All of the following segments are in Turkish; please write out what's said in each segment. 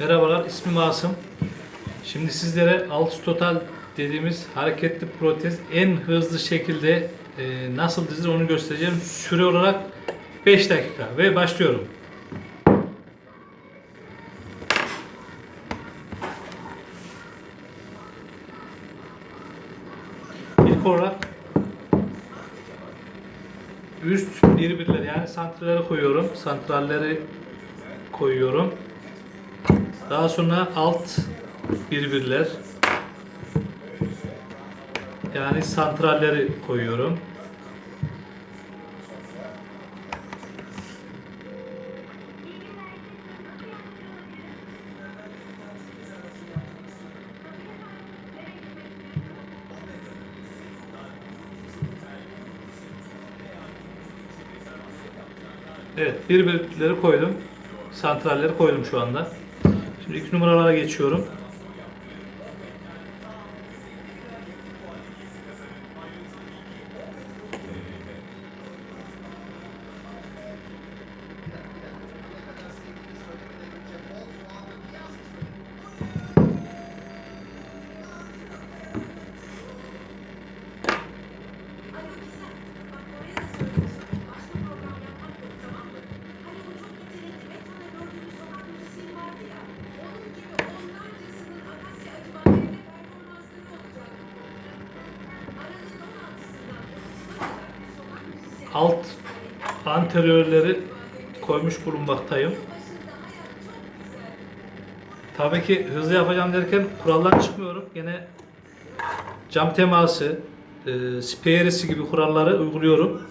Merhabalar, ismim Asım. Şimdi sizlere alt total dediğimiz hareketli protez en hızlı şekilde e, nasıl dizilir onu göstereceğim. Süre olarak 5 dakika ve başlıyorum. İlk olarak üst birbirleri yani santralleri koyuyorum. Santralleri koyuyorum. Daha sonra alt birbirler yani santralleri koyuyorum. Evet, birbirleri koydum. Santralleri koydum şu anda. Şimdi ilk numaralara geçiyorum. Alt anteriorleri koymuş bulunmaktayım. Tabii ki hızlı yapacağım derken kuraldan çıkmıyorum. Gene cam teması, e, speyerisi gibi kuralları uyguluyorum.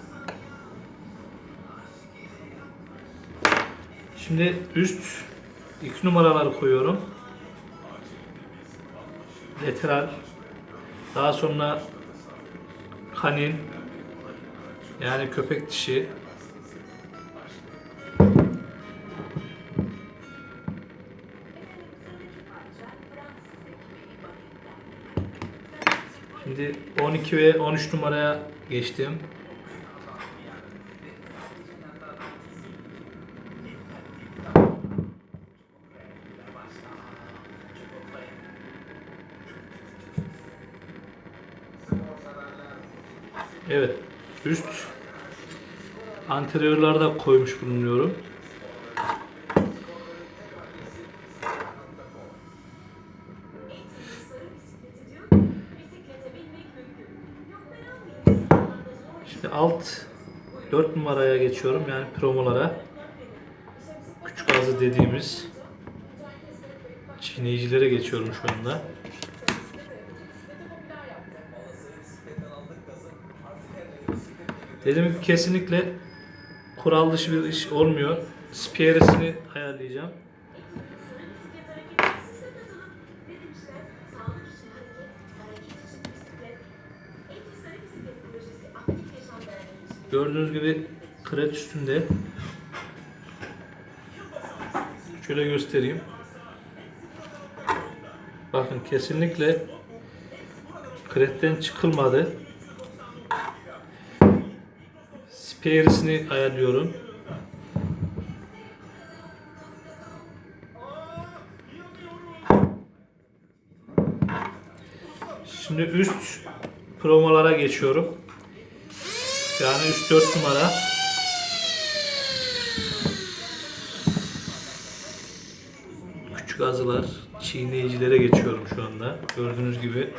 Şimdi üst iki numaraları koyuyorum. Lateral. Daha sonra kanin, yani köpek dişi. Şimdi 12 ve 13 numaraya geçtim. Evet. Üst anteriorlarda koymuş bulunuyorum. Şimdi alt 4 numaraya geçiyorum yani promolara. Küçük ağzı dediğimiz çiğneyicilere geçiyorum şu anda. Dediğim gibi kesinlikle kural dışı bir iş olmuyor. Spiyeresini ayarlayacağım. Gördüğünüz gibi kret üstünde. Şöyle göstereyim. Bakın kesinlikle kretten çıkılmadı. Spares'ini ayarlıyorum. Şimdi üst promolara geçiyorum. Yani üst 4 numara. Küçük azılar, çiğneyicilere geçiyorum şu anda. Gördüğünüz gibi.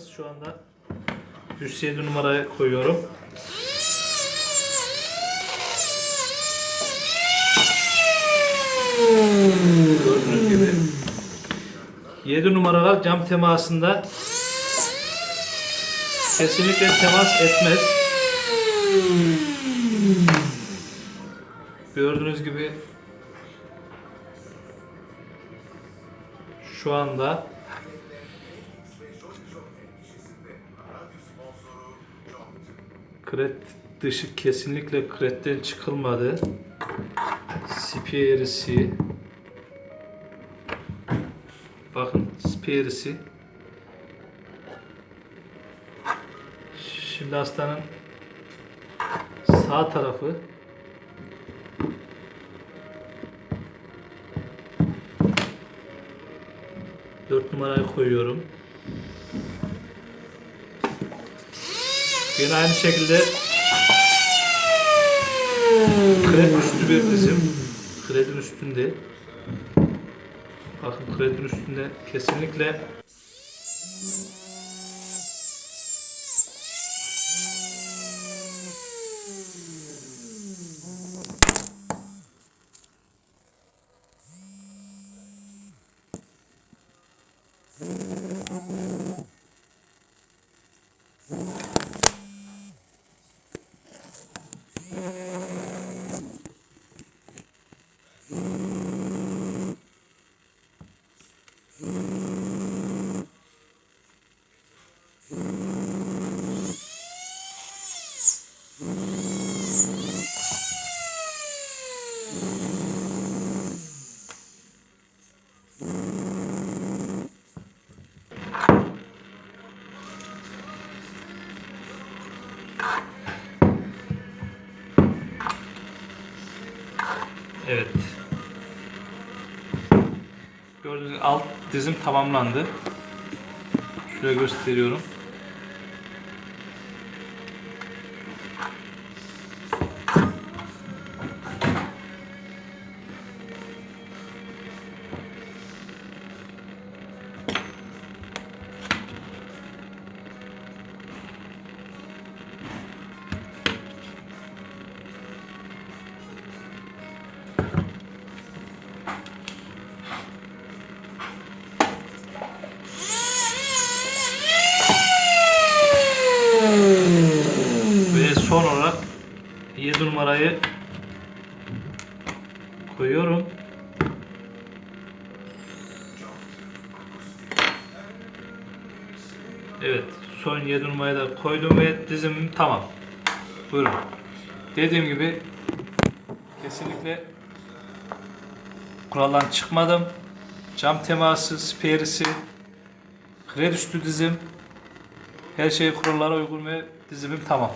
Bakınız şu anda 107 numaraya koyuyorum. Gördüğünüz gibi 7 numaralar cam temasında kesinlikle temas etmez. Gördüğünüz gibi şu anda Kret dışı kesinlikle kretten çıkılmadı. Spir spiyerisi. Bakın spiyerisi. Şimdi hastanın sağ tarafı Dört numarayı koyuyorum. Yine aynı şekilde kredi üstü bir dizim. Kredin üstünde. Bakın kredin üstünde kesinlikle Evet. Gördüğünüz gibi alt dizim tamamlandı. Şuraya gösteriyorum. Koyuyorum. Evet, son 7 numarayı da koydum ve dizimim tamam. Buyurun. Dediğim gibi kesinlikle kuraldan çıkmadım. Cam teması, spiyerisi, kredi üstü dizim, her şeyi kurallara uygun ve dizimim tamam.